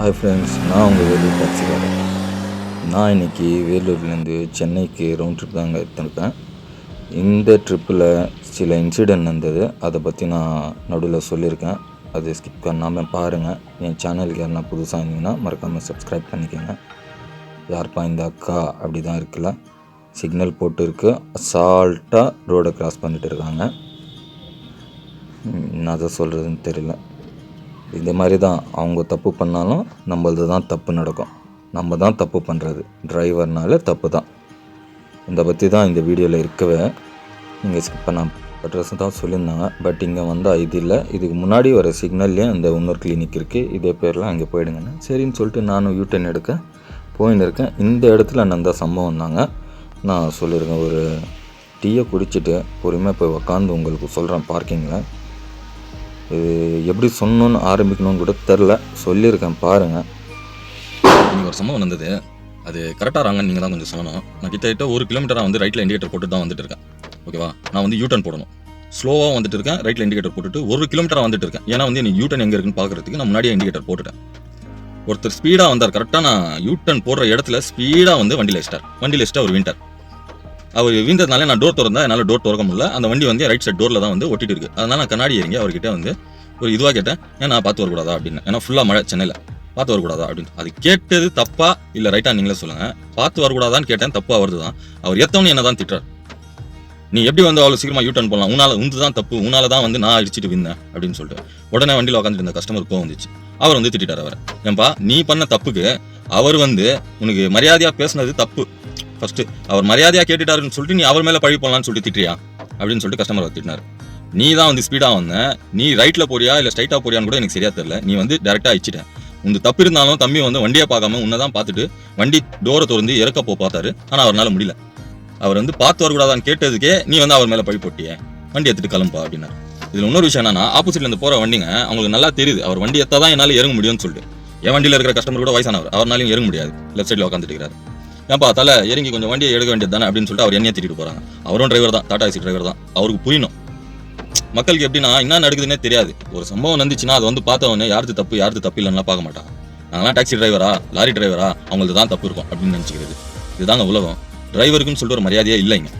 Hi friends நான் உங்கள் வேலூர் டாக்ஸிக்காரன் நான் இன்னைக்கு வேலூர்லேருந்து சென்னைக்கு ரவுண்ட் ட்ரிப் தாங்க எடுத்திருக்கேன். இந்த ட்ரிப்பில் சில இன்சிடென்ட் நடந்தது. அதை பற்றி நான் நடுவில் சொல்லியிருக்கேன் அதை ஸ்கிப் பண்ணாமல் பாருங்கள் என் சேனலுக்கு யாருன்னா புதுசாக இருந்தீங்கன்னா மறக்காமல் சப்ஸ்கிரைப் பண்ணிக்கோங்க. யார்ப்பா இந்த அக்கா அப்படி தான் இருக்குல்ல சிக்னல் போட்டு இருக்கு அசால்ட்டாக ரோடை க்ராஸ் பண்ணிட்டு இருக்காங்க. நான் என்ன அதை சொல்கிறதுன்னு தெரியல. இந்த மாதிரி தான் அவங்க தப்பு பண்ணாலும் நம்மளது தான் தப்பு நடக்கும். நம்ம தான் தப்பு பண்ணுறது டிரைவர்னால தப்பு தான். இதை பற்றி தான் இந்த வீடியோவில் இருக்கவே. நீங்கள் ஸ்கிப் பண்ண அட்ரஸ் தான் சொல்லியிருந்தாங்க பட் இங்கே வந்தால் இது இல்லை இதுக்கு முன்னாடி வர சிக்னல்லையும் அந்த இன்னொரு கிளினிக் இருக்குது இதே பேரில் அங்கே போயிடுங்கன்னு சரின்னு சொல்லிட்டு நானும் யூட்டன் எடுக்க போயின்னு இருக்கேன். இந்த இடத்துல நடந்த சம்பவம் தாங்க. நான் சொல்லியிருக்கேன். ஒரு டீயை குடிச்சிட்டு பொறுமையாக போய் உக்காந்து உங்களுக்கு சொல்கிறேன் பார்க்கிங்கில் எப்படி சொன்னோன்னு ஆரம்பிக்கணும்னு கூட தெரில. சொல்லியிருக்கேன் பாருங்கள் இன்னைக்கு ஒரு சம்பவம் வந்தது அது கரெக்டாக ராங்கன்னு நீங்கள் தான் கொஞ்சம் சொல்லணும். நான் கிட்டத்தட்ட ஒரு கிலோமீட்டராக வந்து ரைட்டில் இண்டிகேட்டர் போட்டு தான் வந்துட்டு இருக்கேன். ஓகேவா நான் வந்து யூட்டன் போடணும். ஸ்லோவாக வந்துட்டு இருக்கேன் ரைட்டில் இண்டிகேட்டர் போட்டுட்டு ஒரு கிலோமீட்டராக வந்துட்டு இருக்கேன். ஏன்னா வந்து எனக்கு யூட்டன் எங்கே இருக்குன்னு பார்க்குறதுக்கு நான் முன்னாடியே இண்டிகேட்டர் போட்டுட்டேன். ஒருத்தர் ஸ்பீடாக வந்தார். கரெக்டாக நான் யூட்டன் போடுற இடத்துல ஸ்பீடாக வந்து வண்டியில் வச்சிட்டார் வண்டியில் வச்சுட்டு அவர் வின்டர் அவர் வீந்ததுனால நான் டோர் திறந்தா என்னால் டோர் திறக்க முடியல. அந்த வண்டி வந்து ரைட் சைட் டோரில் தான் வந்து ஒட்டிட்டு இருக்கு. அதனால நான் கண்ணாடி இறங்கி அவர்கிட்ட வந்து ஒரு இதுவாக கேட்டேன். ஏன் நான் பார்த்து வரக்கூடாதா அப்படின்னு. ஏன்னா ஃபுல்லாக மழை சென்னையில். பார்த்து வரக்கூடாதா அப்படின்னு. அது கேட்டது தப்பா இல்லை ரைட்டா நீங்களே சொல்லுங்க. பார்த்து வரக்கூடாதான்னு கேட்டேன். தப்பா வருது தான். அவர் எத்தவனு என்ன தான் திட்டுறார். நீ எப்படி வந்து அவ்வளோ சீக்கிரமாக யூ டர்ன் பண்ணலாம் உன்னால உந்து தான் தப்பு. உன்னால தான் வந்து நான் அடிச்சுட்டு விந்தேன் அப்படின்னு சொல்லிட்டு. உடனே வண்டியில் உட்காந்துட்டு இருந்த கஸ்டமர் கோவம் வந்துச்சு. அவர் வந்து திட்டார் அவர். ஏன்பா நீ பண்ண தப்புக்கு அவர் வந்து உனக்கு மரியாதையாக பேசுனது தப்பு. ஃபர்ஸ்ட் அவர் மரியாதையாக கேட்டுட்டாருன்னு சொல்லிட்டு நீ அவர் மேலே பழி போடலாம்னு சொல்லிட்டு திட்டியா? அப்படின்னு சொல்லிட்டு கஸ்டமர் திட்டினார். நீ தான் வந்து ஸ்பீடாக வந்த. நீ ரைட்டில் போறியா? இல்லை ஸ்ட்ரைட்டாக போறியான்னு கூட எனக்கு சரியா தெரியல. நீ வந்து டேரெக்டாக அடிச்சிட்ட. உங்க தப்பு இருந்தாலும் தம்பி வந்து வண்டியை பார்க்காம உன்னை தான் பார்த்துட்டு வண்டி டோரை திறந்து இறக்க போ பார்த்தாரு. ஆனால் அவரால் முடியல. அவர் வந்து பார்த்து வரக்கூடாதான்னு கேட்டதுக்கே நீ வந்து அவர் மேலே பழி போட்டியே. வண்டி எடுத்துட்டு கிளம்பா அப்படின்னாரு. இதில் இன்னொரு விஷயம் என்னன்னா ஆப்போசிட்ல இருந்து போற வண்டிங்க அவங்களுக்கு நல்லா தெரியுது. அவர் வண்டி எத்தான் தான் இறங்க முடியும்னு சொல்லிட்டு. என் வண்டியில் இருக்கிற கஸ்டமர் கூட வயசானவர். அவர்னாலையும் இறங்க முடியாது. லெஃப்ட் சைடில் உட்காந்துட்டு இருக்காரு ஏன்பா தலை இறங்கி கொஞ்சம் வண்டியை எடுக்க வேண்டியது தானே அப்படின்னு சொல்லிட்டு அவர் என்னையே திட்டிட்டு போறாங்க. அவரும் டிரைவர் தான் டாடா ஏசி டிரைவர் தான். அவருக்கு புரியணும். மக்களுக்கு எப்படின்னா என்ன நடக்குதுன்னே தெரியாது. ஒரு சம்பவம் நடந்துச்சுன்னா அதை வந்து பார்த்தவொடனே யாருக்கு தப்பு யாருக்கு தப்பு இல்லைன்னா பார்க்க மாட்டாங்க. நாங்களாம் டாக்ஸி டிரைவரா லாரி டிரைவரா அவங்களுக்கு தான் தப்பு இருக்கும் அப்படின்னு நினச்சிக்கிறது. இதுதாங்க உலகம். டிரைவருக்குன்னு சொல்லிட்டு ஒரு மரியாதையே இல்லைங்க.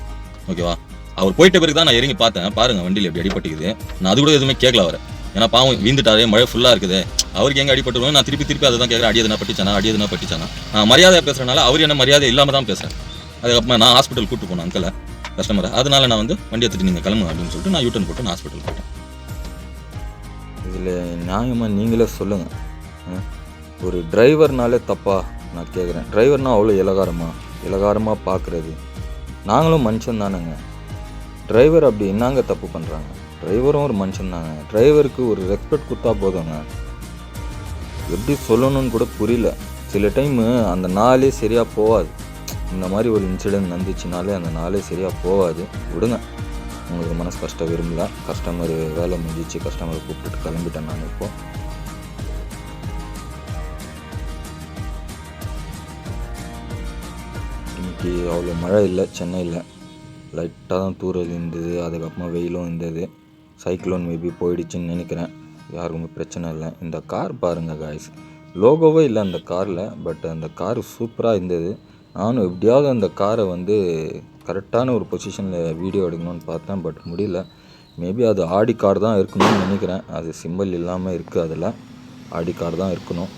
ஓகேவா அவர் போயிட்ட பிறகு தான் நான் இறங்கி பார்த்தேன். பாருங்க வண்டியில் எப்படி அடிபட்டுக்குது நான் அது கூட எதுவுமே கேட்கல வர ஏன்னா பாவம் வீந்துட்டாரே மழை ஃபுல்லாக இருக்குது. அவருக்கு எங்க அடிபட்டுருவோம் நான் திருப்பி திருப்பி அதை தான் கேட்குறேன் அடியதுனா பட்டிச்சானா? அடியதுனா பட்டிச்சானா? நான் மரியாதை பேசுறதுனால அவர் என்ன மரியாதை இல்லாமல் தான் பேசுறேன் அதுக்கப்புறமா நான் ஹாஸ்பிட்டல் கூட்டு போனேன் அங்கிளை கஸ்டமரை அதனால நான் வந்து வண்டி எடுத்துட்டு நீங்கள் கிளம்புங்க அப்படின்னு சொல்லிட்டு நான் யூட்டன் போட்டு நான் ஹாஸ்பிட்டல் போயிட்டேன் இதில் நியாயமாக நீங்களே சொல்லுங்கள் ஒரு டிரைவர்னாலே தப்பா நான் கேட்குறேன் டிரைவர்னால் அவ்வளோ இலகாரமா? இலகாரமாக பார்க்குறது நாங்களும் மனுஷன் தானேங்க. டிரைவர் அப்படி என்னங்க தப்பு பண்ணுறாங்க டிரைவரும் ஒரு மனுஷன் தாங்க. டிரைவருக்கு ஒரு ரெஸ்பெக்ட் கொடுத்தா போதுங்க. எப்படி சொல்லணும்னு கூட புரியல. சில டைமு அந்த நாளே சரியாக போகாது இந்த மாதிரி ஒரு இன்சிடென்ட் நடந்துச்சுனாலே அந்த நாளே சரியாக போகாது விடுங்க. உங்களுக்கு மனசு கஷ்டம் விரும்பல. கஸ்டமர் வேலை முடிஞ்சிச்சு. கஸ்டமரை கூப்பிட்டுட்டு கிளம்பிட்டேன் நான் இப்போ. இன்னைக்கு அவ்வளோ மழை இல்லை. சென்னையில் லைட்டாக தான் தூரல் இருந்தது. அதுக்கப்புறமா வெயிலும் இருந்தது. சைக்ளோன் மேபி போயிடுச்சுன்னு நினைக்கிறேன். யாருக்குமே பிரச்சனை இல்லை. இந்த கார் பாருங்கள் காய்ஸ் லோகோவே இல்லை அந்த காரில் பட் அந்த கார் சூப்பராக இருந்தது. நானும் எப்படியாவது அந்த காரை வந்து கரெக்டான ஒரு பொசிஷனில் வீடியோ எடுக்கணும்னு பார்த்தேன் பட் முடியல. மேபி அது ஆடி கார் தான் இருக்கணும்னு நினைக்கிறேன். அது சிம்பிள் இல்லாமல் இருக்குது அதில். ஆடி கார் தான் இருக்கணும்.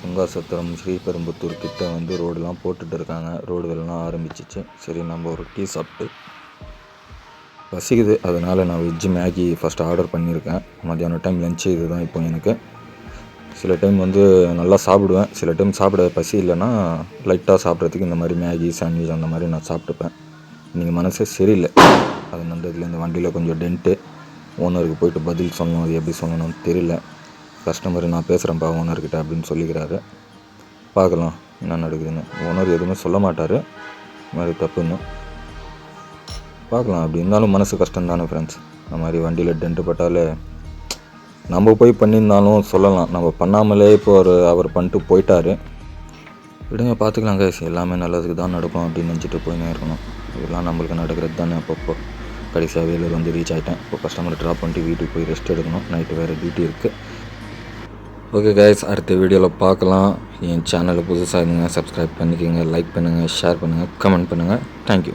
சுங்காசத்திரம் ஸ்ரீபெரும்புத்தூர் கிட்டே வந்து ரோடெலாம் போட்டுட்டு இருக்காங்க. ரோடு ஆரம்பிச்சிச்சு. சரி நம்ம ஒரு டீ சாப்பிட்டு பசிக்குது. அதனால் நான் வெஜ்ஜு மேகி ஃபஸ்ட் ஆர்டர் பண்ணியிருக்கேன். மத்தியானம் டைம் லஞ்சு இதுதான் இப்போ எனக்கு. சில டைம் வந்து நல்லா சாப்பிடுவேன். சில டைம் சாப்பிட பசி இல்லைன்னா லைட்டாக சாப்பிட்றதுக்கு இந்த மாதிரி மேகி சாண்ட்விச் அந்த மாதிரி நான் சாப்பிட்டுப்பேன். இன்றைக்கி மனசே சரியில்லை. அது நடந்ததுல இந்த வண்டியில் கொஞ்சம் டென்ட்டு ஓனருக்கு போயிட்டு பதில் சொல்லணும். அது எப்படி சொல்லணும்னு தெரியல. கஸ்டமர் நான் பேசுகிறேன்ப்பா ஓனர்கிட்ட அப்படின்னு சொல்லிக்கிறாரு. பார்க்கலாம் என்ன நடக்குதுன்னு. ஓனர் எதுவுமே சொல்ல மாட்டார். மாதிரி தப்புன்னு. பார்க்கலாம். அப்படி இருந்தாலும் மனசு கஷ்டம் தானே ஃப்ரெண்ட்ஸ் அந்த மாதிரி வண்டியில் டென்ட்டு பட்டாலே நம்ம போய் பண்ணியிருந்தாலும் சொல்லலாம். நம்ம பண்ணாமலே இப்போ ஒரு அவர் பண்ணிட்டு போயிட்டார். விடுங்க பார்த்துக்கலாம் கைஸ் எல்லாமே நல்லதுக்கு தான் நடக்கும் அப்படின்னு நினச்சிட்டு போயினே இருக்கணும். இதெல்லாம் நம்மளுக்கு நடக்கிறது தானே அப்பப்போ. கடைசியாக வேலூர் வந்து ரீச் ஆகிட்டேன் இப்போ கஸ்டமரை ட்ராப் பண்ணிட்டு வீட்டுக்கு போய் ரெஸ்ட் எடுக்கணும். நைட்டு வேறு டியூட்டி இருக்குது ஓகே கைஸ் அடுத்த வீடியோவில் பார்க்கலாம். என் சேனலை புதுசாக இருந்தீங்க சப்ஸ்கிரைப் பண்ணிக்கோங்க லைக் பண்ணுங்கள் ஷேர் பண்ணுங்கள் கமெண்ட் பண்ணுங்கள் தேங்க்யூ